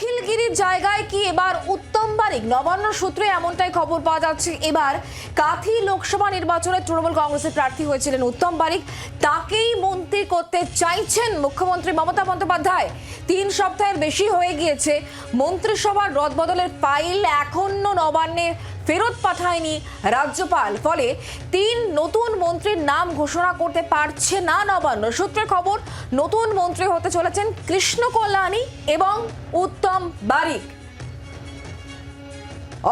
অখিলগিরির জায়গায় কি এবার উত্তম বারিক? নবান্ন সূত্রে এমনটাই খবর পাওয়া যাচ্ছে। এবার কাথি লোকসভা নির্বাচনে তৃণমূল কংগ্রেসের প্রার্থী হয়েছিলেন উত্তম বারিক। তাকেই মন্ত্রী করতে চাইছেন মুখ্যমন্ত্রী মমতা বন্দ্যোপাধ্যায়। তিন সপ্তাহের বেশি হয়ে গিয়েছে। মন্ত্রিসভার রদবদলের ফাইল এখনও নবান্নে ফেরত পাঠায়নি রাজ্যপাল। ফলে তিন নতুন মন্ত্রীর নাম ঘোষণা করতে পারছে না নবান্ন। সূত্রে খবর, নতুন মন্ত্রী হতে চলেছেন কৃষ্ণ কল্যাণী এবং উত্তম বারিক।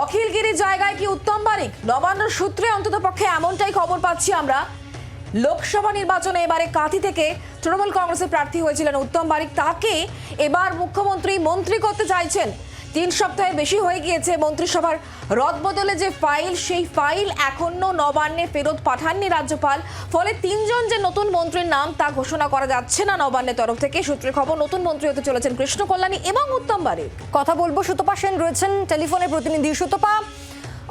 অখিলগিরির জায়গায় কি উত্তম বারিক? নবান্ন সূত্রে অন্তত পক্ষে এমনটাই খবর পাচ্ছি আমরা। লোকসভা নির্বাচনে এবারে কাঁথি থেকে তৃণমূল কংগ্রেসের প্রার্থী হয়েছিলেন উত্তম বারিক। তাকে এবার মুখ্যমন্ত্রী মন্ত্রী করতে চাইছেন তিন সপ্তাহে বেশি হয়ে গিয়েছে মন্ত্রিসভার রদবদলে যে ফাইল, সেই ফাইল এখনও নবান্নে ফেরত পাঠাননি রাজ্যপাল। ফলে তিনজন যে নতুন মন্ত্রীর নাম তা ঘোষণা করা যাচ্ছে না নবান্নের তরফ থেকে। সূত্রে খবর, নতুন মন্ত্রী হতে চলেছেন কৃষ্ণ কল্যাণী এবং উত্তম বারিক। কথা বলব সুতপা সেন রয়েছেন টেলিফোনে প্রতিনিধি সুতপা।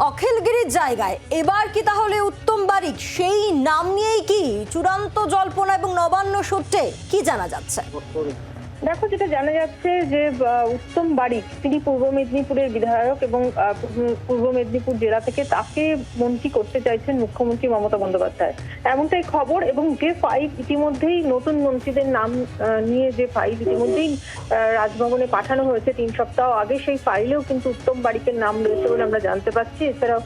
অখিলগিরির জায়গায়, এবার কি তাহলে উত্তম বারিক? সেই নাম নিয়েই কি চূড়ান্ত জল্পনা এবং নবান্ন সূত্রে কি জানা যাচ্ছে? দেখো, যেটা জানা যাচ্ছে যে উত্তম বাড়ি তিনি পূর্ব মেদিনীপুরের বিধায়ক এবং পূর্ব- মেদিনীপুর জেলা থেকে তাকে মন্ত্রী করতে চাইছেন মুখ্যমন্ত্রী মমতা বন্দ্যোপাধ্যায়। এমনটাই খবর এবং যে ফাইল ইতিমধ্যেই নতুন মন্ত্রীদের নাম নিয়ে যে ফাইল ইতিমধ্যেই রাজভবনে পাঠানো হয়েছে তিন সপ্তাহ আগে, সেই ফাইলেও কিন্তু উত্তম বারিকের নাম রয়েছে বলে আমরা জানতে পারছি। এছাড়াও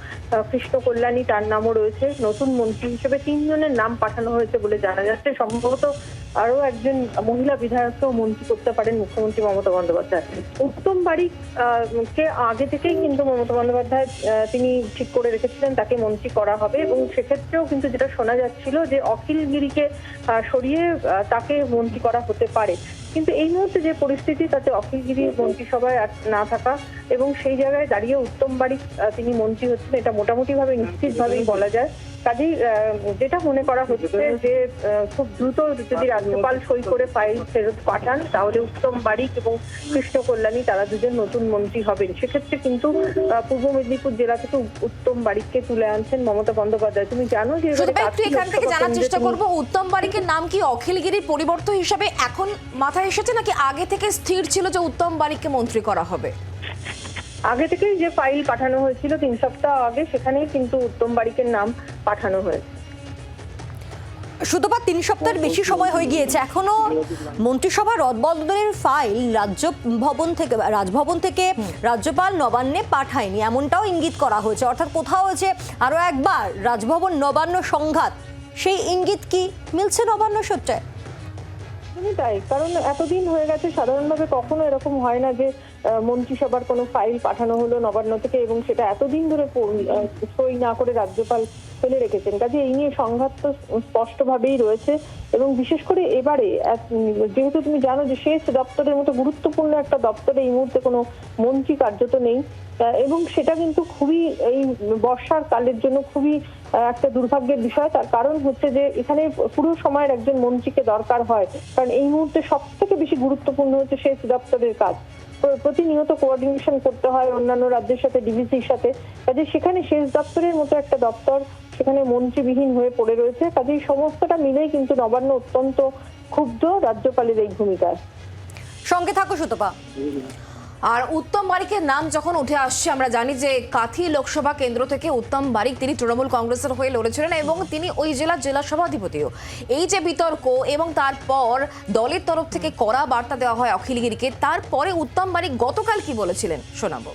কৃষ্ণ কল্যাণী তার নামও রয়েছে। নতুন মন্ত্রী হিসেবে তিনজনের নাম পাঠানো হয়েছে বলে জানা যাচ্ছে। সম্ভবত আরও একজন মহিলা বিধায়ককেও মন্ত্রী করতে পারেন মুখ্যমন্ত্রী মমতা বন্দ্যোপাধ্যায়। উত্তম আহ, কে আগে থেকেই কিন্তু মমতা বন্দ্যোপাধ্যায় তিনি ঠিক করে রেখেছিলেন তাকে মন্ত্রী করা হবে এবং সেক্ষেত্রেও কিন্তু যেটা শোনা যাচ্ছিল যে অখিলগিরিকে আহ, সরিয়ে তাকে মন্ত্রী করা হতে পারে। কিন্তু এই মুহূর্তে যে পরিস্থিতি তাতে অখিলগিরি মন্ত্রিসভায় না থাকা এবং সেই জায়গায় দাঁড়িয়ে উত্তম আহ, তিনি মন্ত্রী হচ্ছেন এটা মোটামুটি ভাবে নিশ্চিত ভাবেই বলা যায়। কাজেই যেটা মনে করা হচ্ছে যে খুব দ্রুত যদি রাজ্যপাল সই করে ফাইল ফেরত পাঠান তাহলে উত্তম বারিক এবং কৃষ্ণ কল্যাণী তারা দুজন নতুন মন্ত্রী হবেন। সেক্ষেত্রে কিন্তু পূর্ব মেদিনীপুর জেলা থেকে উত্তম বারিককে তুলে আনছেন মমতা বন্দ্যোপাধ্যায়। তুমি জানো যে একটু এখান থেকে জানার চেষ্টা করব। উত্তম বারিকের নাম কি অখিলগিরির পরিবর্তন হিসাবে এখন মাথায় এসেছে নাকি আগে থেকে স্থির ছিল যে উত্তম বারিককে মন্ত্রী করা হবে? আগে থেকেই যে ফাইল পাঠানো হয়েছিল তিন সপ্তাহ আগে সেখানেই কিন্তু উত্তম বারিকের নাম পাঠানো হয়েছে। সুতপা তিন সপ্তাহের বেশি সময় হয়ে গিয়েছে। এখনও মন্ত্রিসভা রদবদলের ফাইল রাজ্য ভবন থেকে রাজভবন থেকে রাজ্যপাল নবান্নে পাঠায়নি। এমনটাও ইঙ্গিত করা হয়েছে। অর্থাৎ কোথাও হয়েছে আরও একবার রাজভবন নবান্ন সংঘাত সেই ইঙ্গিত কি মিলছে নবান্ন সূত্রে? তাই কারণ এতদিন হয়ে গেছে সাধারণভাবে কখনো এরকম হয় না যে মন্ত্রিসভার কোনো ফাইল পাঠানো হলো নবান্ন থেকে এবং সেটা এতদিন ধরে সই না করে রাজ্যপাল ফেলে রেখেছেন। কাজে এই নিয়ে সংঘাত তো স্পষ্টভাবেই রয়েছে এবং বিশেষ করে এবারে যেহেতু তুমি জানো যে শেষ দপ্তরের মতো গুরুত্বপূর্ণ একটা দপ্তরে এই মুহূর্তে কোনো মন্ত্রী কার্যত নেই এবং সেটা কিন্তু খুবই এই বর্ষার কালের জন্য খুবই একটা দুর্ভাগ্যের বিষয়। তার কারণ হচ্ছে যে এখানে পুরো সময়ের একজন মন্ত্রীকে দরকার হয়, কারণ এই মুহূর্তে সব থেকে বেশি গুরুত্বপূর্ণ হচ্ছে সেচ দপ্তরের কাজ। প্রতিনিয়ত কোঅর্ডিনেশন করতে হয় অন্যান্য রাজ্যের সাথে ডিভিসির সাথে। কাজে সেখানে সেচ দপ্তরের মতো একটা দপ্তর সেখানে মন্ত্রীবিহীন হয়ে পড়ে রয়েছে। কাজে সমস্তটা মিলেই কিন্তু নবান্ন অত্যন্ত ক্ষুব্ধ রাজ্যপালের এই ভূমিকায়। সঙ্গে থাকো সুতপা। আর উত্তম বারিকের নাম যখন উঠে আসছে, আমরা জানি যে কাথি লোকসভা কেন্দ্র থেকে উত্তম বারিক তিনি তৃণমূল কংগ্রেসের হয়ে লড়েছিলেন এবং তিনি ওই জেলার জেলা সভাধিপতিও। এই যে বিতর্ক এবং তারপর দলের তরফ থেকে কড়া বার্তা দেওয়া হয় অখিলগিরিকে তারপরে উত্তম বারিক গতকাল কি বলেছিলেন শোনাব।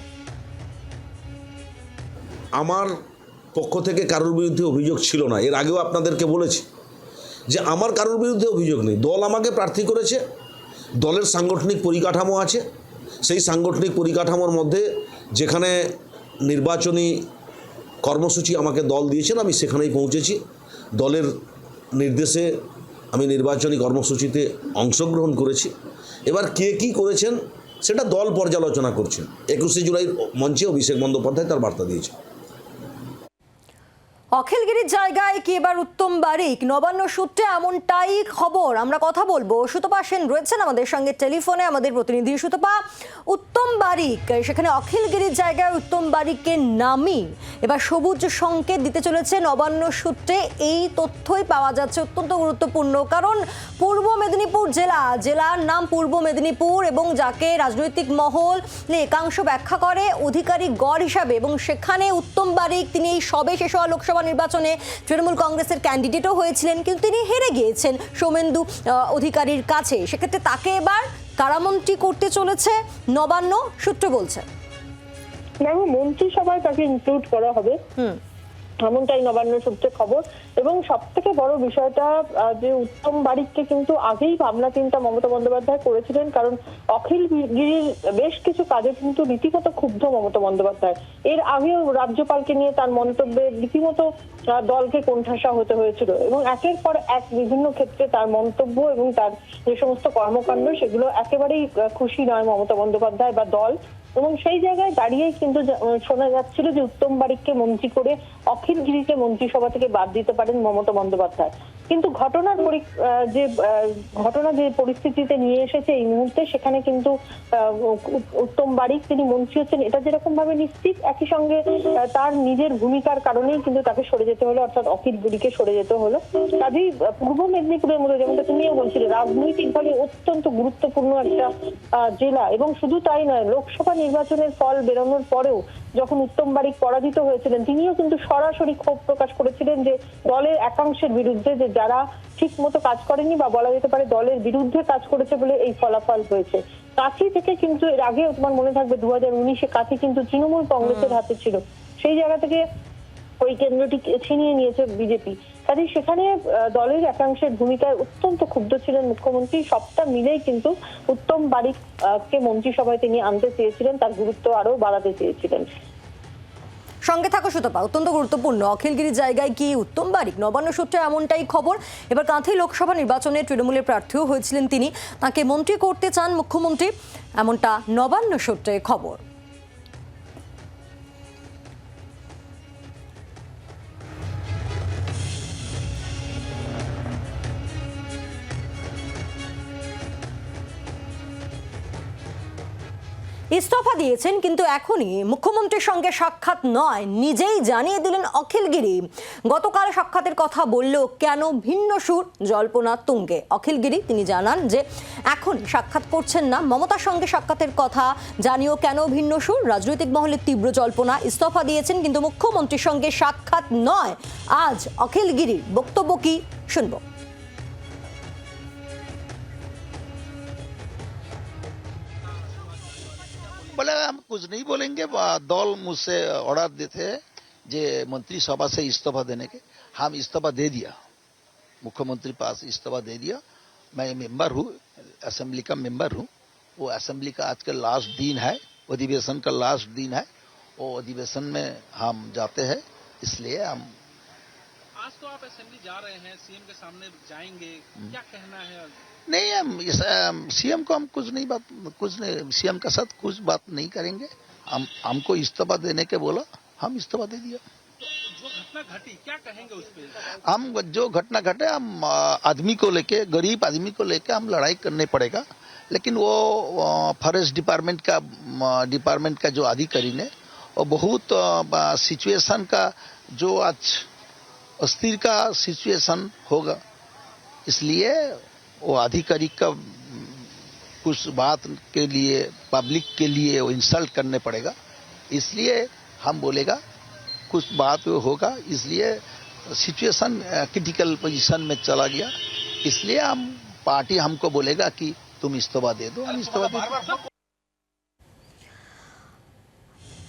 আমার পক্ষ থেকে কারোর বিরুদ্ধে অভিযোগ ছিল না, এর আগেও আপনাদেরকে বলেছি যে আমার কারোর বিরুদ্ধে অভিযোগ নেই। দল আমাকে প্রার্থী করেছে, দলের সাংগঠনিক পরিকাঠামো আছে সেই সাংগঠনিক পরিকাঠামোর মধ্যে যেখানে নির্বাচনী কর্মসূচি আমাকে দল দিয়েছেন, আমি সেখানেই পৌঁছেছি। দলের নির্দেশে আমি নির্বাচনী কর্মসূচিতে অংশগ্রহণ করেছি। এবার কে কি করেছেন, সেটা দল পর্যালোচনা করছেন। একুশে জুলাই মঞ্চে অভিষেক বন্দ্যোপাধ্যায় তার বার্তা দিয়েছেন। অখিলগিরির জায়গায় কি এবার উত্তম বারিক? নবান্ন সূত্রে এমনটাই খবর। আমরা কথা বলব। সুতপা সেন রয়েছেন আমাদের সঙ্গে টেলিফোনে। আমাদের প্রতিনিধি সুতপা, উত্তম বারিক, সেখানে অখিলগিরির জায়গায় উত্তম বারিককে নামি এবার সবুজ সংকেত দিতে চলেছে নবান্ন সূত্রে। এই তথ্যই পাওয়া যাচ্ছে অত্যন্ত গুরুত্বপূর্ণ। কারণ পূর্ব মেদিনীপুর জেলা, জেলার নাম পূর্ব মেদিনীপুর এবং যাকে রাজনৈতিক মহল একাংশ ব্যাখ্যা করে, অধিকারী গড় হিসাবে। এবং সেখানে উত্তম বারিক, তিনি এই সবে শেষ হওয়া লোকসভা নির্বাচনে তৃণমূল কংগ্রেসের ক্যান্ডিডেটও হয়েছিলেন কিন্তু তিনি হেরে গিয়েছেন সোমেন্দু অধিকারীর কাছে। সেক্ষেত্রে তাকে এবার কারামন্ত্রী করতে চলেছে নবান্ন সূত্র বলছে। মন্ত্রিসভায় তাকে ইনক্লুড করা হবে। হুম। এমনটাই নবান্ন সূত্রে খবর। এবং সব থেকে বড় বিষয়টা যে উত্তম বাড়িকে কিন্তু আগেই ভাবনা চিন্তা মমতা বন্দ্যোপাধ্যায় করেছিলেন, কারণ অখিল গিরির বেশ কিছু কাজে কিন্তু রীতিমতো ক্ষুব্ধ মমতা বন্দ্যোপাধ্যায়। এর আগেও রাজ্যপালকে নিয়ে তার মন্তব্যে রীতিমতো দলকে কোণঠাসা হতে হয়েছিল। এবং একের পর এক বিভিন্ন ক্ষেত্রে তার মন্তব্য এবং তার যে সমস্ত কর্মকাণ্ড, সেগুলো একেবারেই খুশি নয় মমতা বন্দ্যোপাধ্যায় বা দল। এবং সেই জায়গায় দাঁড়িয়েই কিন্তু শোনা যাচ্ছিল যে উত্তম বারিককে মন্ত্রী করে অখিল গিরিকে মন্ত্রিসভা থেকে বাদ দিতে পারেন মমতা বন্দ্যোপাধ্যায়। কিন্তু ঘটনার যে ঘটনা যে পরিস্থিতিতে নিয়ে এসেছে এই মুহূর্তে, সেখানে কিন্তু উত্তম বারিক তিনি মন্ত্রী হচ্ছেন, এটা যেরকম ভাবে নিশ্চিত, একই সঙ্গে তার নিজের ভূমিকার কারণেই কিন্তু তাকে সরে যেতে হলো, অর্থাৎ অখিল গিরিকে সরে যেতে হলো। কাজেই পূর্ব মেদিনীপুরের মধ্যে যেমনটা তুমিও বলছিলে রাজনৈতিকভাবে অত্যন্ত গুরুত্বপূর্ণ একটা জেলা, এবং শুধু তাই নয়, লোকসভা নির্বাচনের ফল বেরোনোর পরেও যখন উত্তম বারিক পরাজিত হয়েছিলেন, তিনিও কিন্তু সরাসরি ক্ষোভ প্রকাশ করেছিলেন যে দলের একাংশের বিরুদ্ধে যে যারা ঠিক মতো কাজ করেনি বা বলা যেতে পারে দলের বিরুদ্ধে কাজ করেছে বলে এই ফলাফল হয়েছে। কাছি থেকে কিন্তু এর আগে তোমার মনে থাকবে দু হাজার উনিশে কাছি কিন্তু তৃণমূল কংগ্রেসের হাতে ছিল। সেই জায়গা থেকে ওই কেন্দ্রটি ছিনিয়ে নিয়েছে বিজেপি। কাজে সেখানে দলের একাংশের ভূমিকায় অত্যন্ত ক্ষুব্ধ ছিলেন মুখ্যমন্ত্রী। সবটা মিলেই কিন্তু উত্তম বারিক আহ, কে মন্ত্রিসভায় তিনি আনতে চেয়েছিলেন তার গুরুত্ব আরও বাড়াতে চেয়েছিলেন। সঙ্গে থাকো সুতপা, অত্যন্ত গুরুত্বপূর্ণ। অখিলগিরি জায়গায় কি উত্তম বারিক নবান্ন সূত্রে এমনটাই খবর। এবার কাঁথি লোকসভা নির্বাচনে তৃণমূলের প্রার্থীও হয়েছিলেন তিনি। তাকে মন্ত্রী করতে চান মুখ্যমন্ত্রী, এমনটা নবান্ন সূত্রে খবর। ইস্তফা দিয়েছেন, কিন্তু এখনই মুখ্যমন্ত্রীর সঙ্গে সাক্ষাৎ নয়। নিজেই জানিয়ে দিলেন অখিলগিরি। গতকাল সাক্ষাতের কথা বললেও কেন ভিন্ন সুর? জল্পনা তুঙ্গে। অখিলগিরি, তিনি জানান যে এখন সাক্ষাৎ করছেন না। মমতার সঙ্গে সাক্ষাতের কথা জানিও কেন ভিন্ন সুর? রাজনৈতিক মহলের তীব্র জল্পনা ইস্তফা দিয়েছেন, কিন্তু মুখ্যমন্ত্রীর সঙ্গে সাক্ষাৎ নয়। আজ অখিলগিরির বক্তব্য কি? শুনব। बोले, हम कुछ नहीं बोलेंगे। दल मुझसे ऑर्डर देते जे मंत्री सभा से इस्तीफा देने के। हम इस्तीफा दे दिया। मुख्यमंत्री पास इस्तीफा दे दिया। मैं मेंबर हूँ, असेंबली का मेंबर हूँ। वो असेंबली का आज का लास्ट दिन है, अधिवेशन का लास्ट दिन है। वो अधिवेशन में हम जाते हैं, इसलिए हम आज तो आप असेंबली जा रहे हैं सीएम के सामने जाएँगे क्या कहना है नहीं हम सीएम को हम कुछ नहीं बात कुछ नहीं सीएम के साथ कुछ बात नहीं करेंगे। हम हमको इस्तीफा देने के बोला हम इस्तीफा दे दिया। तो जो घटना घटी क्या कहेंगे उस पर हम जो घटना घटे हम आदमी को लेके गरीब आदमी को लेके हम लड़ाई करने पड़ेगा। लेकिन वो फॉरेस्ट डिपार्टमेंट का डिपार्टमेंट का जो अधिकारी ने वो बहुत सिचुएशन का जो आज अस्थिर का सिचुएशन होगा। इसलिए वो अधिकारी का कुछ बात के लिए पब्लिक के लिए वो इंसल्ट करने पड़ेगा। इसलिए हम बोलेगा, कुछ बात होगा। इसलिए सिचुएशन क्रिटिकल पोजीशन में चला गया। इसलिए हम पार्टी हमको बोलेगा कि तुम इस्तीफा दे दो, हम इस्तीफा दे दो।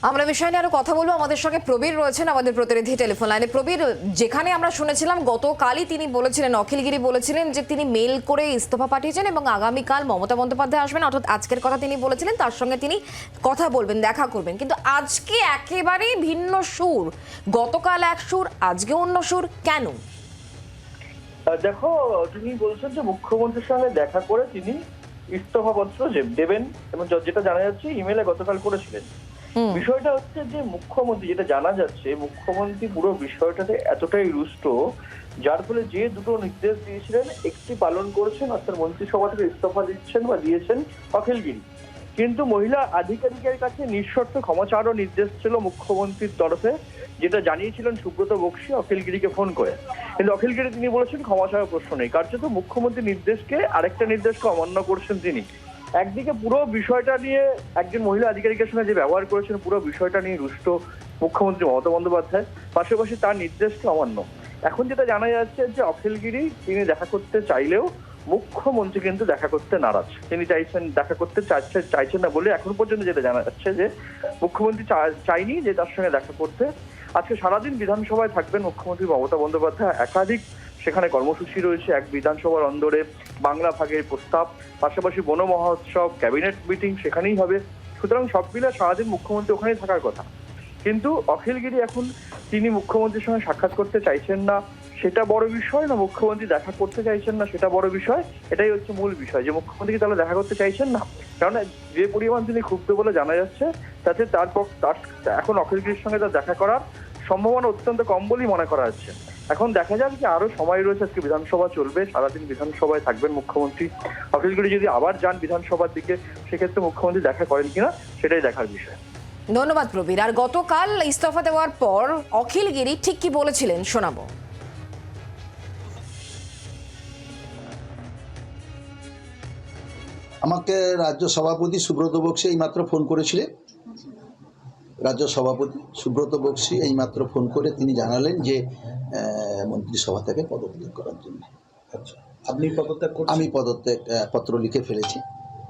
আমরা বিষয় নিয়ে আরও কথা বলব। আমাদের সঙ্গে প্রবীর রয়েছেন আমাদের প্রতিনিধি টেলিফোন লাইনে। প্রবীর, যেখানে আমরা শুনেছিলাম, গতকালই তিনি বলেছিলেন, অখিলগিরি বলেছিলেন যে তিনি মেল করে ইস্তফা পাঠিয়েছেন এবং আগামীকাল মমতা বন্দ্যোপাধ্যায় আসবেন। অর্থাৎ আজকের কথা তিনি বলেছিলেন, তার সঙ্গে তিনি কথা বলবেন, দেখা করবেন। কিন্তু আজকে একেবারেই ভিন্ন সুর। গতকাল এক সুর, আজকে অন্য সুর, কেন? দেখো, তিনি বলছেন যে মুখ্যমন্ত্রীর সঙ্গে দেখা করে তিনি ইস্তফা পত্র যে- দেবেন এবং যেটা জানা যাচ্ছে ইমেলে গতকাল করেছিলেন। বিষয়টা হচ্ছে যে মুখ্যমন্ত্রী, যেটা জানা যাচ্ছে, মুখ্যমন্ত্রী পুরো বিষয়টাতে এতটাই রুষ্ট, যার ফলে যে দুটো নির্দেশ দিয়েছিলেন, একটি পালন করেছেন, অর্থাৎ মন্ত্রিসভা থেকে ইস্তফা দিচ্ছেন বা দিয়েছেন অখিলগিরি কিন্তু মহিলা আধিকারিকের কাছে নিঃশর্ত ক্ষমা চাওয়ারও নির্দেশ ছিল মুখ্যমন্ত্রীর তরফে, যেটা জানিয়েছিলেন সুব্রত বক্সি অখিলগিরিকে ফোন করে। কিন্তু অখিলগিরি তিনি বলেছেন, ক্ষমা চাওয়ার প্রশ্ন নেই। কার্যত মুখ্যমন্ত্রীর নির্দেশকে আরেকটা নির্দেশকে অমান্য করছেন তিনি। একদিকে পুরো বিষয়টা নিয়ে একজন মহিলা আধিকারিকের সঙ্গে যে ব্যবহার করেছেন, পুরো বিষয়টা নিয়ে রুষ্ট মুখ্যমন্ত্রী মমতা বন্দ্যোপাধ্যায়, পাশাপাশি তার নির্দেশকে অমান্য। এখন যেটা জানা যাচ্ছে যে অখিলগিরি তিনি দেখা করতে চাইলেও মুখ্যমন্ত্রী কিন্তু দেখা করতে নারাজ। তিনি চাইছেন, দেখা করতে চাইছেন চাইছেন না বলে এখন পর্যন্ত যেটা জানা যাচ্ছে যে মুখ্যমন্ত্রী চাইনি যে তার সঙ্গে দেখা করতে। আজকে সারাদিন বিধানসভায় থাকবেন মুখ্যমন্ত্রী মমতা বন্দ্যোপাধ্যায়, একাধিক সেখানে কর্মসূচি রয়েছে এক বিধানসভার অন্দরে। বাংলা ভাগের প্রস্তাব, পাশাপাশি বন মহোৎসব, ক্যাবিনেট মিটিং সেখানেই হবে। সুতরাং সব মিলে সারাদিন মুখ্যমন্ত্রী ওখানেই থাকার কথা। কিন্তু অখিলগিরি এখন তিনি মুখ্যমন্ত্রীর সঙ্গে সাক্ষাৎ করতে চাইছেন না। সেটা বড় বিষয় না, মুখ্যমন্ত্রী দেখা করতে চাইছেন না, সেটা বড় বিষয়। এটাই হচ্ছে মূল বিষয়, যে মুখ্যমন্ত্রী তাহলে দেখা করতে চাইছেন না? কারণ যে পরিমাণ তিনি ক্ষুব্ধ বলে জানা যাচ্ছে, তাতে তারপর তার, এখন অখিলগিরির সঙ্গে তার দেখা করার সম্ভাবনা অত্যন্ত কম বলেই মনে করা যাচ্ছে। এখন দেখা যাক যে আরও সময় রয়েছে আজকে বিধানসভা চলবে সারাদিন বিধানসভায় থাকবেন মুখ্যমন্ত্রী। অখিলগিরি যদি আবার যান বিধানসভার দিকে সেক্ষেত্রে মুখ্যমন্ত্রী দেখা করেন কিনা সেটাই দেখার বিষয়। ধন্যবাদ প্রবীর। আর গতকাল ইস্তফা দেওয়ার পর অখিল গিরি ঠিক কি বলেছিলেন শোনাবো। আমাকে রাজ্য সভাপতি সুব্রত বক্সি এইমাত্র ফোন করেছিলেন। রাজ্য সভাপতি সুব্রত বক্সি এইমাত্র ফোন করে তিনি জানালেন যে মন্ত্রিসভা থেকে পদত্যাগ করার জন্য। আচ্ছা আপনি পদত্যাগ আমি পদত্যাগ পত্র লিখে ফেলেছি।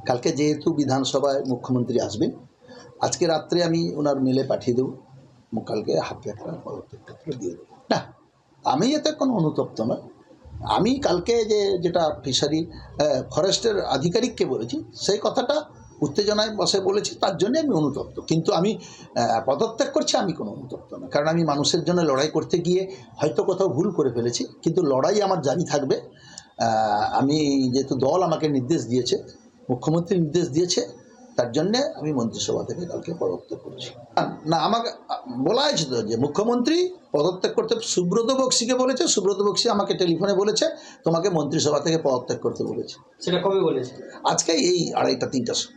কালকে যেহেতু বিধানসভায় মুখ্যমন্ত্রী আসবেন আজকে রাত্রে আমি ওনার মেলে পাঠিয়ে দেবো। কালকে হাতে একটা পদত্যাগ পত্র দিয়ে দেবো। না আমি এতে কোনো অনুতপ্ত নয় আমি কালকে যে যেটা ফিশারি ফরেস্টের আধিকারিককে বলেছি সেই কথাটা উত্তেজনায় বসে বলেছি তার জন্য আমি অনুতপ্ত। কিন্তু আমি পদত্যাগ করছি আমি কোনো অনুতপ্ত না। কারণ আমি মানুষের জন্য লড়াই করতে গিয়ে হয়তো কোথাও ভুল করে ফেলেছি কিন্তু লড়াই আমার জারি থাকবে। আমি যেহেতু দল আমাকে নির্দেশ দিয়েছে মুখ্যমন্ত্রী নির্দেশ দিয়েছে তার জন্যে আমি মন্ত্রিসভা থেকে কালকে পদত্যাগ করছি। না, আমাকে বলা হয়েছে তো যে মুখ্যমন্ত্রী পদত্যাগ করতে সুব্রত বক্সিকে বলেছে সুব্রত বক্সি আমাকে টেলিফোনে বলেছে তোমাকে মন্ত্রিসভা থেকে পদত্যাগ করতে বলেছে। সেটা কবে বলেছে? আজকে এই আড়াইটা তিনটার সময়।